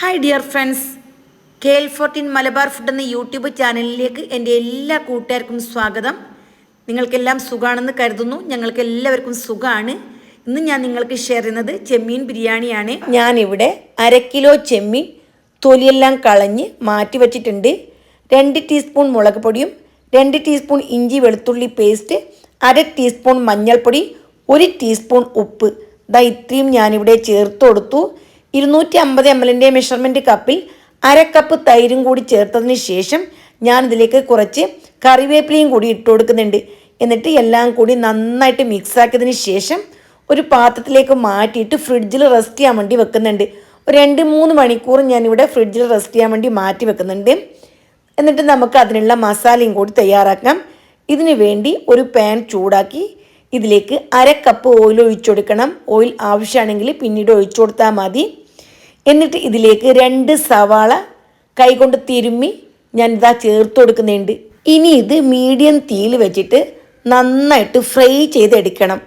Hi dear friends K L fourteen Malabar food എന്ന YouTube ചാനലിലേക്ക് എന്റെ എല്ലാ കൂട്ടുകാർക്കും സ്വാഗതം. നിങ്ങൾക്കെല്ലാം സുഖമാണെന്ന് കരുതുന്നു. ഞങ്ങൾക്ക് എല്ലാവർക്കും സുഖമാണ് ഇന്ന് ഞാൻ നിങ്ങൾക്ക് ഷെയർ ചെയ്യുന്നത് ചെമ്മീൻ ബിരിയാണിയാണ്. ഞാനിവിടെ അര കിലോ ചെമ്മീൻ തൊലിയെല്ലാം കളഞ്ഞ് മാറ്റി വച്ചിട്ടുണ്ട്. രണ്ട് ടീസ്പൂൺ മുളക് പൊടിയും രണ്ട് ടീസ്പൂൺ ഇഞ്ചി വെളുത്തുള്ളി പേസ്റ്റ് അര ടീസ്പൂൺ മഞ്ഞൾപ്പൊടി ഒരു ടീസ്പൂൺ ഉപ്പ്. ദാ ഇത്രയും ഞാനിവിടെ ചേർത്ത് കൊടുത്തു. ഇരുന്നൂറ്റി അമ്പത് എം എല്ലിന്റെ മെഷർമെന്റ് കപ്പിൽ അര കപ്പ് തൈരും കൂടി ചേർത്തതിന് ശേഷം ഞാനിതിലേക്ക് കുറച്ച് കറിവേപ്പിലയും കൂടി ഇട്ട് കൊടുക്കുന്നുണ്ട്. എന്നിട്ട് എല്ലാം കൂടി നന്നായിട്ട് മിക്സാക്കിയതിന് ശേഷം ഒരു പാത്രത്തിലേക്ക് മാറ്റിയിട്ട് ഫ്രിഡ്ജിൽ റെസ്റ്റ് ചെയ്യാൻ വേണ്ടി വെക്കുന്നുണ്ട്. ഒരു രണ്ട് മൂന്ന് മണിക്കൂർ ഞാനിവിടെ ഫ്രിഡ്ജിൽ റെസ്റ്റ് ചെയ്യാൻ വേണ്ടി മാറ്റി വെക്കുന്നുണ്ട്. എന്നിട്ട് നമുക്ക് അതിനുള്ള മസാലയും കൂടി തയ്യാറാക്കാം. ഇതിനു വേണ്ടി ഒരു പാൻ ചൂടാക്കി ഇതിലേക്ക് അര കപ്പ് ഓയിൽ ഒഴിച്ചു കൊടുക്കണം. ഓയിൽ ആവശ്യമാണെങ്കിൽ പിന്നീട് ഒഴിച്ചു കൊടുത്താൽ മതി. എന്നിട്ട് ഇതിലേക്ക് രണ്ട് സവാള കൈകൊണ്ട് തിരുമ്മി ഞാനിതാ ചേർത്ത് കൊടുക്കുന്നുണ്ട്. ഇനി ഇത് മീഡിയം തീയിൽ വെച്ചിട്ട് നന്നായിട്ട് ഫ്രൈ ചെയ്തെടുക്കണം.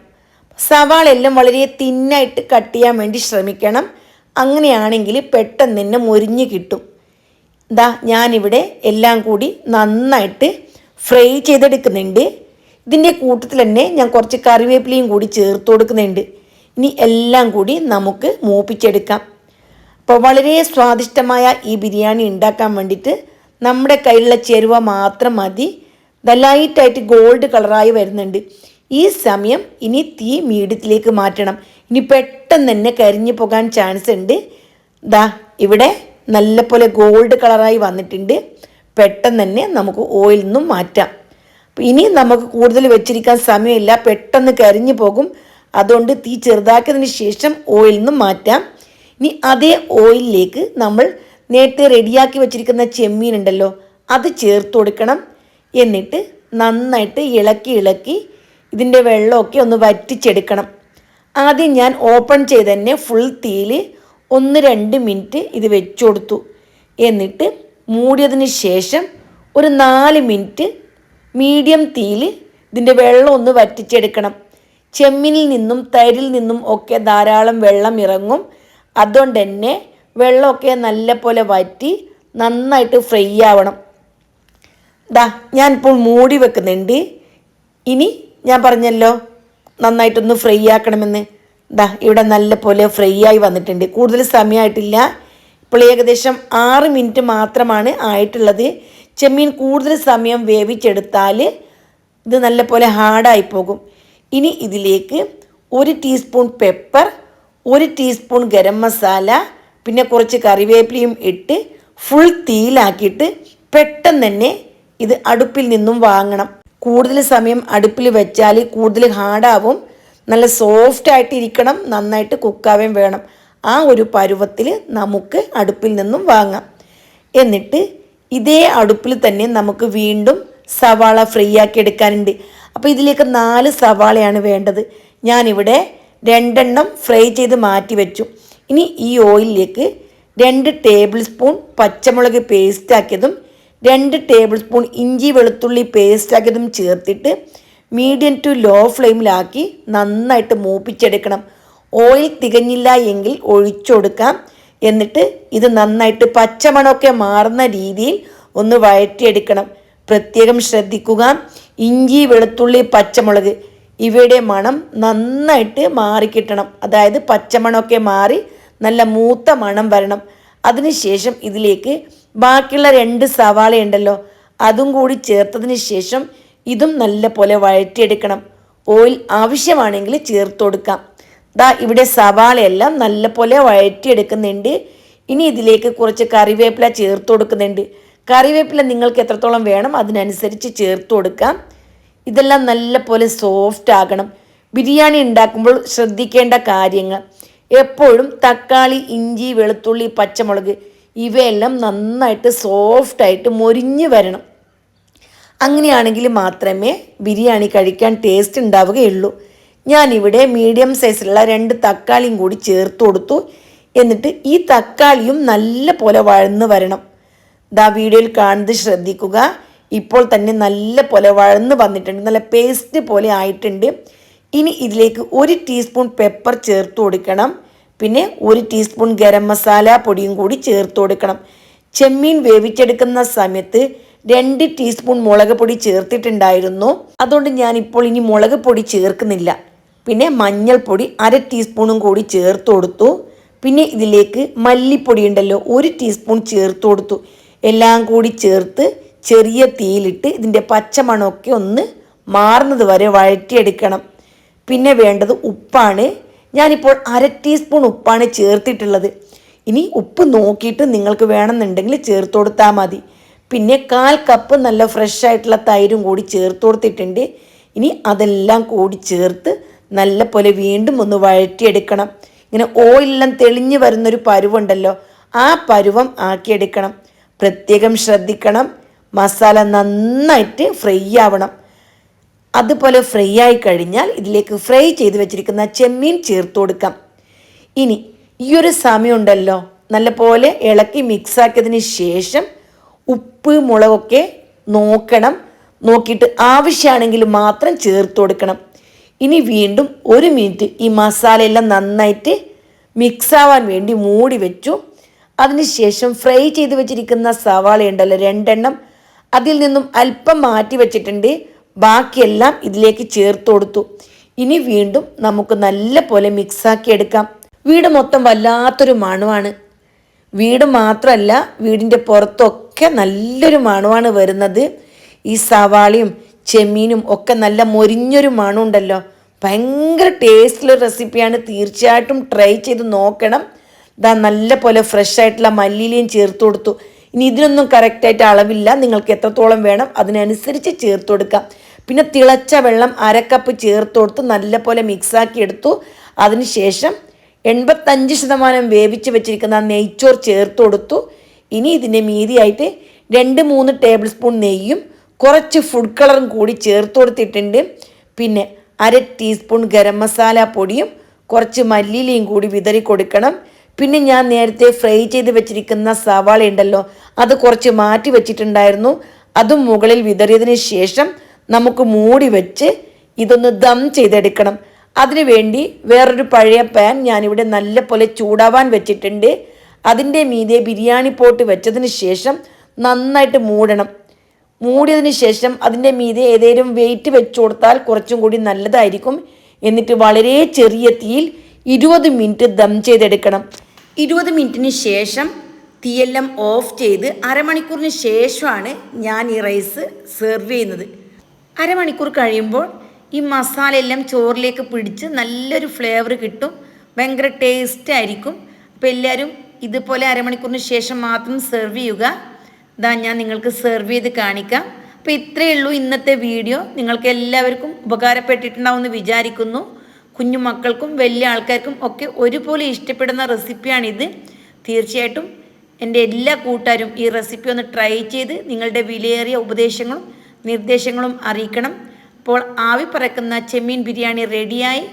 സവാള എല്ലാം വളരെ തിന്നായിട്ട് കട്ട് ചെയ്യാൻ വേണ്ടി ശ്രമിക്കണം. അങ്ങനെയാണെങ്കിൽ പെട്ടെന്ന് തന്നെ മുരിഞ്ഞ് കിട്ടും. ഇതാ ഞാനിവിടെ എല്ലാം കൂടി നന്നായിട്ട് ഫ്രൈ ചെയ്തെടുക്കുന്നുണ്ട്. ഇതിന്റെ കൂട്ടത്തിൽ തന്നെ ഞാൻ കുറച്ച് കറിവേപ്പിലയും കൂടി ചേർത്ത് കൊടുക്കുന്നുണ്ട്. ഇനി എല്ലാം കൂടി നമുക്ക് മൂപ്പിച്ചെടുക്കാം. അപ്പോൾ വളരെ സ്വാദിഷ്ടമായ ഈ ബിരിയാണി ഉണ്ടാക്കാൻ വേണ്ടിയിട്ട് നമ്മുടെ കയ്യിലുള്ള ചേരുവ മാത്രം മതി. ലൈറ്റായിട്ട് ഗോൾഡ് കളറായി വരുന്നുണ്ട്. ഈ സമയം ഇനി തീ മീഡിയത്തിലേക്ക് മാറ്റണം. ഇനി പെട്ടെന്ന് തന്നെ കരിഞ്ഞു പോകാൻ ചാൻസ് ഉണ്ട്. ദാ ഇവിടെ നല്ലപോലെ ഗോൾഡ് കളറായി വന്നിട്ടുണ്ട്. പെട്ടെന്ന് തന്നെ നമുക്ക് ഓയിൽ നിന്നും മാറ്റാം. ഇനി നമുക്ക് കൂടുതൽ വെച്ചിരിക്കാൻ സമയമില്ല. പെട്ടെന്ന് കരിഞ്ഞു പോകും. അതുകൊണ്ട് തീ ചെറുതാക്കിയതിന് ശേഷം ഓയിൽ നിന്നും മാറ്റാം. ഇനി അതേ ഓയിലിലേക്ക് നമ്മൾ നേരത്തെ റെഡിയാക്കി വെച്ചിരിക്കുന്ന ചെമ്മീൻ ഉണ്ടല്ലോ അത് ചേർത്ത് കൊടുക്കണം. എന്നിട്ട് നന്നായിട്ട് ഇളക്കി ഇളക്കി ഇതിന്റെ വെള്ളമൊക്കെ ഒന്ന് വറ്റിച്ചെടുക്കണം. ആദ്യം ഞാൻ ഓപ്പൺ ചെയ്ത് തന്നെ ഫുൾ തീയിൽ ഒന്ന് രണ്ട് മിനിറ്റ് ഇത് വെച്ചു കൊടുത്തു. എന്നിട്ട് മൂടിയതിന് ശേഷം ഒരു നാല് മിനിറ്റ് മീഡിയം തീയിൽ ഇതിന്റെ വെള്ളം ഒന്ന് വറ്റിച്ചെടുക്കണം. ചെമ്മിനിൽ നിന്നും തൈരിൽ നിന്നും ഒക്കെ ധാരാളം വെള്ളം ഇറങ്ങും. അതുകൊണ്ട് തന്നെ വെള്ളമൊക്കെ നല്ലപോലെ വറ്റി നന്നായിട്ട് ഫ്രൈ ആവണം. ദാ ഞാനിപ്പോൾ മൂടി വെക്കുന്നുണ്ട്. ഇനി ഞാൻ പറഞ്ഞല്ലോ നന്നായിട്ടൊന്ന് ഫ്രൈ ആക്കണമെന്ന്. ദാ ഇവിടെ നല്ല പോലെ ഫ്രൈ ആയി വന്നിട്ടുണ്ട്. കൂടുതൽ സമയമായിട്ടില്ല. ഇപ്പോൾ ഏകദേശം ആറ് മിനിറ്റ് മാത്രമാണ് ആയിട്ടുള്ളത്. ചെമ്മീൻ കൂടുതൽ സമയം വേവിച്ചെടുത്താൽ ഇത് നല്ല പോലെ ഹാർഡായി പോകും. ഇനി ഇതിലേക്ക് ഒരു ടീസ്പൂൺ പെപ്പർ ഒരു ടീസ്പൂൺ ഗരം മസാല പിന്നെ കുറച്ച് കറിവേപ്പിലയും ഇട്ട് ഫുൾ തീയിലാക്കിയിട്ട് പെട്ടെന്ന് തന്നെ ഇത് അടുപ്പിൽ നിന്നും വാങ്ങണം. കൂടുതൽ സമയം അടുപ്പിൽ വെച്ചാൽ കൂടുതൽ ഹാർഡാവും. നല്ല സോഫ്റ്റ് ആയിട്ട് ഇരിക്കണം. നന്നായിട്ട് കുക്കാവേം വേണം. ആ ഒരു പരുവത്തിൽ നമുക്ക് അടുപ്പിൽ നിന്നും വാങ്ങാം. എന്നിട്ട് ഇതേ അടുപ്പിൽ തന്നെ നമുക്ക് വീണ്ടും സവാള ഫ്രീ ആക്കി എടുക്കാനുണ്ട്. അപ്പോൾ ഇതിലേക്ക് നാല് സവാളയാണ് വേണ്ടത്. ഞാനിവിടെ രണ്ടെണ്ണം ഫ്രൈ ചെയ്ത് മാറ്റി വെച്ചു. ഇനി ഈ ഓയിലിലേക്ക് രണ്ട് ടേബിൾ സ്പൂൺ പച്ചമുളക് പേസ്റ്റ് ആക്കിയതും രണ്ട് ടേബിൾ സ്പൂൺ ഇഞ്ചി വെളുത്തുള്ളി പേസ്റ്റ് ആക്കിയതും ചേർത്തിട്ട് മീഡിയം ടു ലോ ഫ്ലെയിമിലാക്കി നന്നായിട്ട് മൂപ്പിച്ചെടുക്കണം. ഓയിൽ തികഞ്ഞില്ല എങ്കിൽ ഒഴിച്ചു കൊടുക്കാം. എന്നിട്ട് ഇത് നന്നായിട്ട് പച്ചമണമൊക്കെ മാറുന്ന രീതിയിൽ ഒന്ന് വഴറ്റിയെടുക്കണം. പ്രത്യേകം ശ്രദ്ധിക്കുക. ഇഞ്ചി വെളുത്തുള്ളി പച്ചമുളക് ഇവയുടെ മണം നന്നായിട്ട് മാറിക്കിട്ടണം അതായത് പച്ചമണമൊക്കെ മാറി നല്ല മൂത്ത മണം വരണം. അതിനുശേഷം ഇതിലേക്ക് ബാക്കിയുള്ള രണ്ട് സവാള ഉണ്ടല്ലോ അതും കൂടി ചേർത്തതിന് ശേഷം ഇതും നല്ല പോലെ വഴറ്റിയെടുക്കണം. ഓയിൽ ആവശ്യമാണെങ്കിൽ ചേർത്ത് കൊടുക്കാം. ദാ ഇവിടെ സവാളയെല്ലാം നല്ല പോലെ വഴറ്റിയെടുക്കുന്നുണ്ട്. ഇനി ഇതിലേക്ക് കുറച്ച് കറിവേപ്പില ചേർത്ത് കൊടുക്കുന്നുണ്ട്. കറിവേപ്പില നിങ്ങൾക്ക് എത്രത്തോളം വേണം അതിനനുസരിച്ച് ചേർത്ത് കൊടുക്കാം. ഇതെല്ലാം നല്ല പോലെ സോഫ്റ്റ് ആകണം. ബിരിയാണി ഉണ്ടാക്കുമ്പോൾ ശ്രദ്ധിക്കേണ്ട കാര്യങ്ങൾ. എപ്പോഴും തക്കാളി ഇഞ്ചി വെളുത്തുള്ളി പച്ചമുളക് ഇവയെല്ലാം നന്നായിട്ട് സോഫ്റ്റായിട്ട് മൊരിഞ്ഞ് വരണം. അങ്ങനെയാണെങ്കിൽ മാത്രമേ ബിരിയാണി കഴിക്കാൻ ടേസ്റ്റ് ഉണ്ടാവുകയുള്ളൂ. ഞാനിവിടെ മീഡിയം സൈസിലുള്ള രണ്ട് തക്കാളിയും കൂടി ചേർത്ത് കൊടുത്തു. എന്നിട്ട് ഈ തക്കാളിയും നല്ല പോലെ വഴന്ന് വരണം. ദാ വീഡിയോയിൽ കാണുന്നത് ശ്രദ്ധിക്കുക. ഇപ്പോൾ തന്നെ നല്ല പോലെ വഴന്ന് വന്നിട്ടുണ്ട് നല്ല പേസ്റ്റ് പോലെ ആയിട്ടുണ്ട്. ഇനി ഇതിലേക്ക് ഒരു ടീസ്പൂൺ പെപ്പർ ചേർത്ത് കൊടുക്കണം. പിന്നെ ഒരു ടീസ്പൂൺ ഗരം മസാല പൊടിയും കൂടി ചേർത്ത് കൊടുക്കണം. ചെമ്മീൻ വേവിച്ചെടുക്കുന്ന സമയത്ത് രണ്ട് ടീസ്പൂൺ മുളക് പൊടി ചേർത്തിട്ടുണ്ടായിരുന്നു. അതുകൊണ്ട് ഞാൻ ഇപ്പോൾ ഇനി മുളക് പൊടി ചേർക്കുന്നില്ല. പിന്നെ മഞ്ഞൾപ്പൊടി അര ടീസ്പൂണും കൂടി ചേർത്ത് കൊടുത്തു. പിന്നെ ഇതിലേക്ക് മല്ലിപ്പൊടി ഉണ്ടല്ലോ ഒരു ടീസ്പൂൺ ചേർത്ത് കൊടുത്തു. എല്ലാം കൂടി ചേർത്ത് ചെറിയ തീയിലിട്ട് ഇതിന്റെ പച്ചമണമൊക്കെ ഒന്ന് മാറുന്നത് വരെ വഴറ്റിയെടുക്കണം. പിന്നെ വേണ്ടത് ഉപ്പാണ്. ഞാനിപ്പോൾ അര ടീസ്പൂൺ ഉപ്പാണ് ചേർത്തിട്ടുള്ളത്. ഇനി ഉപ്പ് നോക്കിയിട്ട് നിങ്ങൾക്ക് വേണമെന്നുണ്ടെങ്കിൽ ചേർത്ത് കൊടുത്താൽ മതി. പിന്നെ കാൽ കപ്പ് നല്ല ഫ്രഷ് ആയിട്ടുള്ള തൈരും കൂടി ചേർത്ത് കൊടുത്തിട്ടുണ്ട്. ഇനി അതെല്ലാം കൂടി ചേർത്ത് നല്ല പോലെ വീണ്ടും ഒന്ന് വഴറ്റിയെടുക്കണം. ഇങ്ങനെ ഓയിലെല്ലാം തെളിഞ്ഞു വരുന്നൊരു പരുവുണ്ടല്ലോ ആ പരുവം ആക്കിയെടുക്കണം. പ്രത്യേകം ശ്രദ്ധിക്കണം. മസാല നന്നായിട്ട് ഫ്രൈ ആവണം. അതുപോലെ ഫ്രൈ ആയി കഴിഞ്ഞാൽ ഇതിലേക്ക് ഫ്രൈ ചെയ്ത് വെച്ചിരിക്കുന്ന ചെമ്മീൻ ചേർത്ത് കൊടുക്കാം. ഇനി ഈ ഒരു സമയമുണ്ടല്ലോ നല്ലപോലെ ഇളക്കി മിക്സാക്കിയതിന് ശേഷം ഉപ്പ് മുളകൊക്കെ നോക്കണം. നോക്കിയിട്ട് ആവശ്യമാണെങ്കിൽ മാത്രം ചേർത്ത് കൊടുക്കണം. ഇനി വീണ്ടും ഒരു മിനിറ്റ് ഈ മസാലയെല്ലാം നന്നായിട്ട് മിക്സാവാൻ വേണ്ടി മൂടി വെച്ചു. അതിനുശേഷം ഫ്രൈ ചെയ്ത് വെച്ചിരിക്കുന്ന സവാള ഉണ്ടല്ലോ രണ്ടെണ്ണം അതിൽ നിന്നും അല്പം മാറ്റി വെച്ചിട്ടുണ്ട്. ബാക്കിയെല്ലാം ഇതിലേക്ക് ചേർത്ത് കൊടുത്തു. ഇനി വീണ്ടും നമുക്ക് നല്ല പോലെ മിക്സാക്കി എടുക്കാം. വീട് മൊത്തം വല്ലാത്തൊരു മണുവാണ്. വീട് മാത്രമല്ല വീടിന്റെ പുറത്തൊക്കെ നല്ലൊരു മണുവാണ് വരുന്നത്. ഈ സവാളയും ചെമ്മീനും ഒക്കെ നല്ല മൊരിഞ്ഞൊരു മണുണ്ടല്ലോ. ഭയങ്കര ടേസ്റ്റുള്ള റെസിപ്പിയാണ് തീർച്ചയായിട്ടും ട്രൈ ചെയ്ത് നോക്കണം. ഇതാ നല്ല പോലെ ഫ്രഷ് ആയിട്ടുള്ള മല്ലിയിലയും ചേർത്ത് കൊടുത്തു. ഇനി ഇതിനൊന്നും കറക്റ്റായിട്ട് അളവില്ല. നിങ്ങൾക്ക് എത്രത്തോളം വേണം അതിനനുസരിച്ച് ചേർത്ത് കൊടുക്കാം. പിന്നെ തിളച്ച വെള്ളം അരക്കപ്പ് ചേർത്ത് കൊടുത്ത് നല്ല പോലെ മിക്സാക്കി എടുത്തു. അതിനുശേഷം എൺപത്തഞ്ച് ശതമാനം വേവിച്ച് വെച്ചിരിക്കുന്ന നെയ്ച്ചോർ ചേർത്ത് കൊടുത്തു. ഇനി ഇതിന്റെ മീതിയായിട്ട് രണ്ട് മൂന്ന് ടേബിൾ സ്പൂൺ നെയ്യും കുറച്ച് ഫുഡ് കളറും കൂടി ചേർത്ത് കൊടുത്തിട്ടുണ്ട്. പിന്നെ അര ടീസ്പൂൺ ഗരം മസാല പൊടിയും കുറച്ച് മല്ലിയിലയും കൂടി വിതറി കൊടുക്കണം. പിന്നെ ഞാൻ നേരത്തെ ഫ്രൈ ചെയ്ത് വെച്ചിരിക്കുന്ന സവാള ഉണ്ടല്ലോ അത് കുറച്ച് മാറ്റി വെച്ചിട്ടുണ്ടായിരുന്നു. അതും മുകളിൽ വിതറിയതിന് ശേഷം നമുക്ക് മൂടി വെച്ച് ഇതൊന്ന് ദം ചെയ്തെടുക്കണം. അതിനുവേണ്ടി വേറൊരു പഴയ പാൻ ഞാനിവിടെ നല്ല പോലെ ചൂടാവാൻ വെച്ചിട്ടുണ്ട്. അതിന്റെ മീതെ ബിരിയാണി പോട്ട് വെച്ചതിന് ശേഷം നന്നായിട്ട് മൂടണം. മൂടിയതിന് ശേഷം അതിന്റെ മീതെ ഏതെങ്കിലും വെയിറ്റ് വെച്ചു കൊടുത്താൽ കുറച്ചും കൂടി നല്ലതായിരിക്കും. എന്നിട്ട് വളരെ ചെറിയ തീയിൽ ഇരുപത് മിനിറ്റ് ദം ചെയ്തെടുക്കണം. ഇരുപത് മിനിറ്റിന് ശേഷം തീയെല്ലാം ഓഫ് ചെയ്ത് അരമണിക്കൂറിന് ശേഷമാണ് ഞാൻ ഈ റൈസ് സെർവ് ചെയ്യുന്നത്. അരമണിക്കൂർ കഴിയുമ്പോൾ ഈ മസാല എല്ലാം ചോറിലേക്ക് പിടിച്ച് നല്ലൊരു ഫ്ലേവർ കിട്ടും. ഭയങ്കര ടേസ്റ്റ് ആയിരിക്കും. അപ്പോൾ എല്ലാവരും ഇതുപോലെ അരമണിക്കൂറിന് ശേഷം മാത്രം സെർവ് ചെയ്യുക. ഇതാ ഞാൻ നിങ്ങൾക്ക് സെർവ് ചെയ്ത് കാണിക്കാം. അപ്പോൾ ഇത്രയേ ഉള്ളൂ ഇന്നത്തെ വീഡിയോ. നിങ്ങൾക്ക് എല്ലാവർക്കും ഉപകാരപ്പെട്ടിട്ടുണ്ടാവുമെന്ന് വിചാരിക്കുന്നു. കുഞ്ഞു മക്കൾക്കും വലിയ ആൾക്കാർക്കും ഒക്കെ ഒരുപോലെ ഇഷ്ടപ്പെടുന്ന റെസിപ്പിയാണിത്. തീർച്ചയായിട്ടും എന്റെ എല്ലാ കൂട്ടുകാരും ഈ റെസിപ്പി ഒന്ന് ട്രൈ ചെയ്ത് നിങ്ങളുടെ വിലയേറിയ ഉപദേശങ്ങളും നിർദ്ദേശങ്ങളും അറിയിക്കണം. അപ്പോൾ ആവി പറക്കുന്ന ചെമ്മീൻ ബിരിയാണി റെഡിയായി.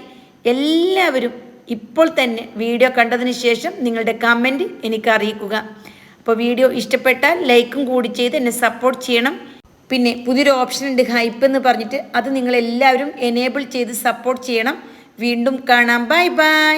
എല്ലാവരും ഇപ്പോൾ തന്നെ വീഡിയോ കണ്ടതിന് ശേഷം നിങ്ങളുടെ കമന്റ് എനിക്ക് അറിയിക്കുക. അപ്പോൾ വീഡിയോ ഇഷ്ടപ്പെട്ടാൽ ലൈക്കും കൂടി ചെയ്ത് എന്നെ സപ്പോർട്ട് ചെയ്യണം. പിന്നെ പുതിയൊരു ഓപ്ഷൻ ഉണ്ട് ഹൈപ്പ് എന്ന് പറഞ്ഞിട്ട് അത് നിങ്ങളെല്ലാവരും എനേബിൾ ചെയ്ത് സപ്പോർട്ട് ചെയ്യണം. വീണ്ടും കാണാം. Bye bye.